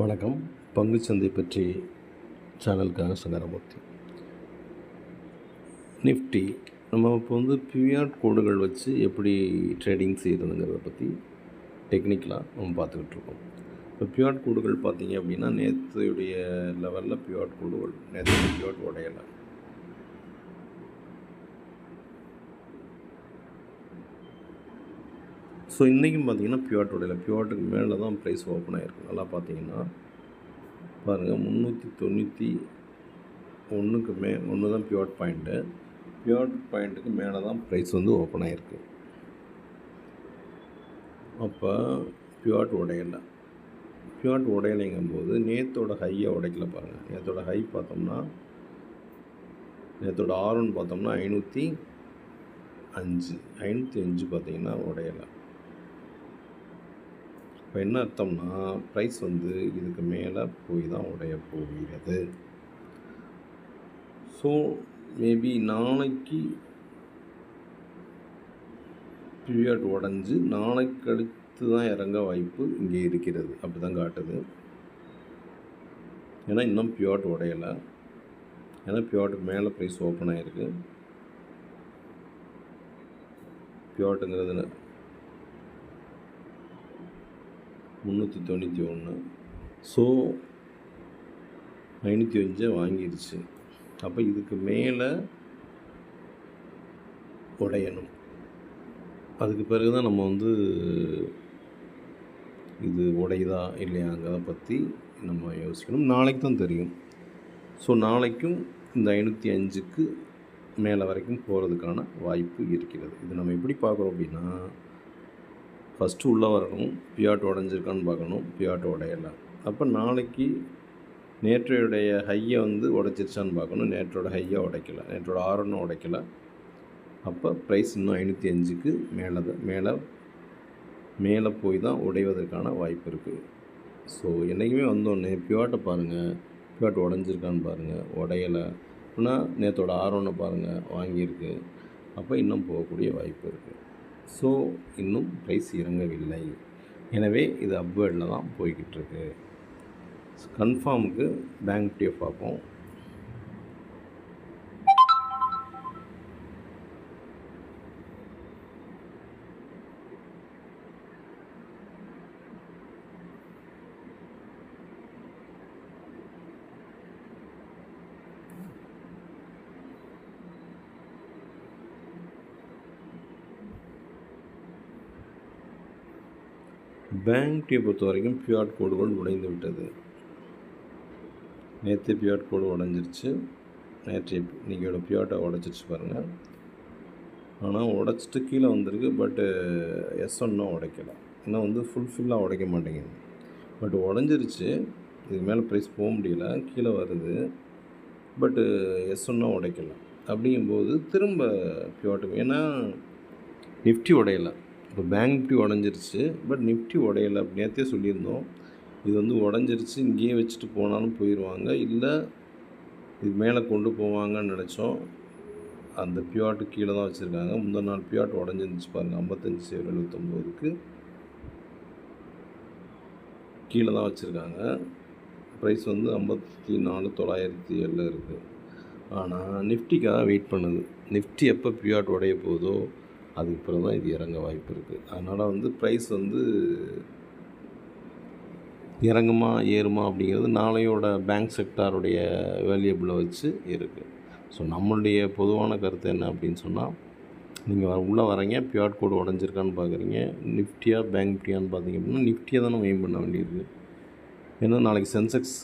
வணக்கம். பங்குச்சந்தை பற்றி சேனலுக்காக சங்கரமூர்த்தி. நிஃப்டி நம்ம இப்போ வந்து பிவிஆர் கோடுகள் வச்சு எப்படி ட்ரேடிங் செய்கிறதுங்கிறத பற்றி டெக்னிக்கலாக நம்ம பார்த்துக்கிட்டு இருக்கோம். இப்போ பியூஆர் கோடுகள் பார்த்தீங்க அப்படின்னா நேற்றுடைய லெவலில் பியூஆர் கோடுகள் நேற்று பியூஆர் உடையலை ஸோ இன்றைக்கும் பார்த்தீங்கன்னா பியூஆர்ட் உடையல பியூஆர்ட்டுக்கு மேலே தான் ப்ரைஸ் ஓப்பன் ஆகிருக்கு நல்லா பார்த்தீங்கன்னா பாருங்கள் முந்நூற்றி தொண்ணூற்றி ஒன்றுக்கு மே ஒன்று தான் பியூஆர்ட் பாயிண்ட்டு பியூஆர்ட் பாயிண்ட்டுக்கு மேலே தான் ப்ரைஸ் வந்து ஓப்பன் ஆகிருக்கு அப்போ பியூஆர்ட் உடையலை பியூஆர்ட் உடையலைங்கும்போது நேத்தோட ஹையை உடைக்கல பாருங்கள் நேத்தோட ஹை பார்த்தோம்னா நேற்றோட ஆர்ன்னு பார்த்தோம்னா ஐநூற்றி அஞ்சு ஐநூற்றி அஞ்சு பார்த்தீங்கன்னா உடையலை. இப்போ என்ன அர்த்தம்னா ப்ரைஸ் வந்து இதுக்கு மேலே போய் தான் உடைய போகிறது. ஸோ மேபி நாளைக்கு பீரியட் உடஞ்சி நாளைக்கு அடுத்து தான் இறங்க வாய்ப்பு இங்கே இருக்கிறது. அப்படி தான் காட்டுது. ஏன்னா இன்னும் பியூர்ட் உடையலை. ஏன்னா பியூர்ட்டுக்கு மேலே ப்ரைஸ் ஓப்பன் ஆகிருக்கு பியூர்ட்டுங்கிறது முந்நூற்றி தொண்ணூற்றி ஒன்று. ஸோ ஐநூற்றி அஞ்சை வாங்கிடுச்சு அப்போ இதுக்கு மேலே உடையணும். அதுக்கு பிறகு தான் நம்ம வந்து இது உடையுதா இல்லையாங்கிறத பற்றி நம்ம யோசிக்கணும். நாளைக்கு தான் தெரியும். ஸோ நாளைக்கும் இந்த ஐநூற்றி அஞ்சுக்கு மேலே வரைக்கும் போகிறதுக்கான வாய்ப்பு இருக்கிறது. இது நம்ம எப்படி பார்க்குறோம் அப்படின்னா ஃபஸ்ட்டு உள்ளே வரணும் பியாட் உடஞ்சிருக்கான்னு பார்க்கணும் பியாட் உடையலை. அப்போ நாளைக்கு நேற்றையுடைய ஹையை வந்து உடைச்சிருச்சான்னு பார்க்கணும் நேற்றோட ஹையை உடைக்கல நேற்றோட ஆரோன்னு உடைக்கல. அப்போ ப்ரைஸ் இன்னும் ஐநூற்றி அஞ்சுக்கு மேலே தான் மேலே மேலே போய் தான் உடைவதற்கான வாய்ப்பு இருக்குது ஸோ என்றைக்குமே வந்தோடனே பியாட்டை பாருங்கள் பியாட் உடஞ்சிருக்கான்னு பாருங்கள் உடையலை. அப்படின்னா நேற்றோட ஆரோன்னு பாருங்கள் வாங்கியிருக்கு. அப்போ இன்னும் போகக்கூடிய வாய்ப்பு இருக்குது ஸோ இன்னும் ப்ரைஸ் இறங்கவில்லை. எனவே இது அப்வேர்டில் தான் போய்கிட்டு இருக்கு கன்ஃபார்முக்கு பேங்க் டிஎஃப் பார்ப்போம். பேங்க் டீ பொறுத்த வரைக்கும் பியூஆர் கோடுகள் உடைந்து விட்டது. நேற்று பியூஆர் கோடு உடஞ்சிருச்சு. நேற்று இன்றைக்கியோட பியூஆர்ட்டை உடச்சிருச்சு பாருங்கள் ஆனால் உடச்சிட்டு கீழே வந்திருக்கு பட்டு எஸ் ஒன்னும் உடைக்கல. இன்னும் வந்து ஃபுல்ஃபில்லாக உடைக்க மாட்டேங்குது. பட் உடஞ்சிருச்சு. இதுக்கு மேலே ப்ரைஸ் போக முடியல. கீழே வருது. பட்டு எஸ் ஒன்னும் உடைக்கல. அப்படிங்கும்போது திரும்ப பியூட்டுக்கு ஏன்னா நிஃப்டி உடையலை. இப்போ பேங்க் நிஃப்டி உடஞ்சிருச்சு பட் நிஃப்டி உடையலை நேற்றே சொல்லியிருந்தோம். இது வந்து உடஞ்சிருச்சு இங்கேயே வச்சுட்டு போனாலும் போயிடுவாங்க. இல்லை இது மேலே கொண்டு போவாங்கன்னு நினச்சோம். அந்த பியாட்டு கீழே தான் வச்சுருக்காங்க. முந்தின நாள் பியாட் உடஞ்சிருந்துச்சு பாருங்கள் ஐம்பத்தஞ்சு சேர் எழுபத்தொம்போதுக்கு கீழே தான் வச்சுருக்காங்க. ப்ரைஸ் வந்து ஐம்பத்தி நாலு தொள்ளாயிரத்தி ஏழில் இருக்குது ஆனால் நிஃப்டிக்காக வெயிட் பண்ணுது. நிஃப்டி எப்போ பியாட் உடைய போதோ அதுக்கு தான் இது இறங்க வாய்ப்பு இருக்குது அதனால் வந்து ப்ரைஸ் வந்து இறங்குமா ஏறுமா அப்படிங்கிறது நாளையோட பேங்க் செக்டாருடைய வேல்யூபிளை வச்சு இருக்குது ஸோ நம்மளுடைய பொதுவான கருத்து என்ன அப்படின்னு சொன்னால் நீங்கள் உள்ளே வரீங்க பியூட் கோடு உடஞ்சிருக்கான்னு பார்க்குறீங்க நிஃப்டியாக பேங்க் நிஃப்டியான்னு பார்த்தீங்க அப்படின்னா நிஃப்டியாக தான் நம்ம எய்ம் பண்ண வேண்டியிருக்கு. ஏன்னா நாளைக்கு சென்செக்ஸ்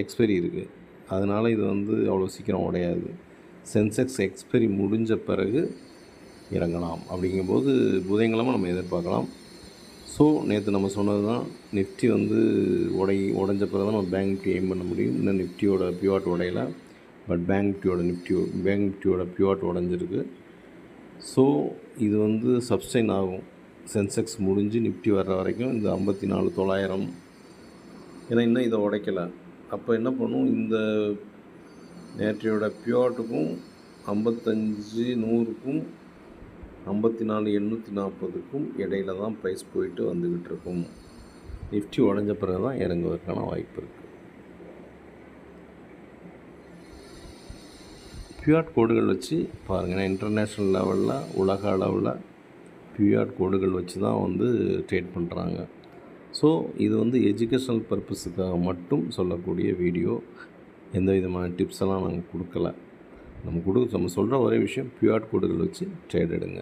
எக்ஸ்பைரி இருக்குது அதனால் இது வந்து அவ்வளோ சீக்கிரம் உடையாது. சென்செக்ஸ் எக்ஸ்பைரி முடிஞ்ச பிறகு இறங்கலாம். அப்படிங்கும்போது புதன்கிழமை நம்ம எதிர்பார்க்கலாம். ஸோ நேற்று நம்ம சொன்னது தான் நிஃப்டி வந்து உடை உடஞ்ச பிறகு தான் நம்ம பேங்க் நிஃப்டி எய்ம் பண்ண முடியும். இன்னும் நிஃப்டியோட பியூஆர்ட் உடையல. பட் பேங்க் நிஃப்டியோட நிஃப்டி பேங்க் நிஃப்டியோட பியூஆர்ட் உடஞ்சிருக்கு. ஸோ இது வந்து சப்ஸ்டைன் ஆகும். சென்செக்ஸ் முடிஞ்சு நிஃப்டி வர்ற வரைக்கும் இந்த ஐம்பத்தி நாலு தொள்ளாயிரம். ஏன்னா இன்னும் இதை உடைக்கலை. அப்போ என்ன பண்ணும்? இந்த நேற்றையோட பியூஆர்ட்டுக்கும் ஐம்பத்தஞ்சு நூறுக்கும் ஐம்பத்தி நாலு எண்ணூற்றி நாற்பதுக்கும் இடையில தான் ப்ரைஸ் போயிட்டு வந்துக்கிட்டு இருக்கும் நிஃப்டி உடஞ்ச பிறகு தான் இறங்குவதற்கான வாய்ப்பு இருக்குது பியூஆட் கோடுகள் வச்சு பாருங்கள் இன்டர்நேஷ்னல் லெவலில் உலக அளவில் பியூஆட் கோடுகள் வச்சு தான் வந்து ட்ரேட் பண்ணுறாங்க ஸோ இது வந்து எஜுகேஷனல் பர்பஸுக்காக மட்டும் சொல்லக்கூடிய வீடியோ எந்த விதமான டிப்ஸ் எல்லாம் நாங்கள் கொடுக்கல. நம்ம கொடு நம்ம சொல்கிற ஒரே விஷயம் பியூஆட் கோடுகள் வச்சு ட்ரேட் எடுங்க.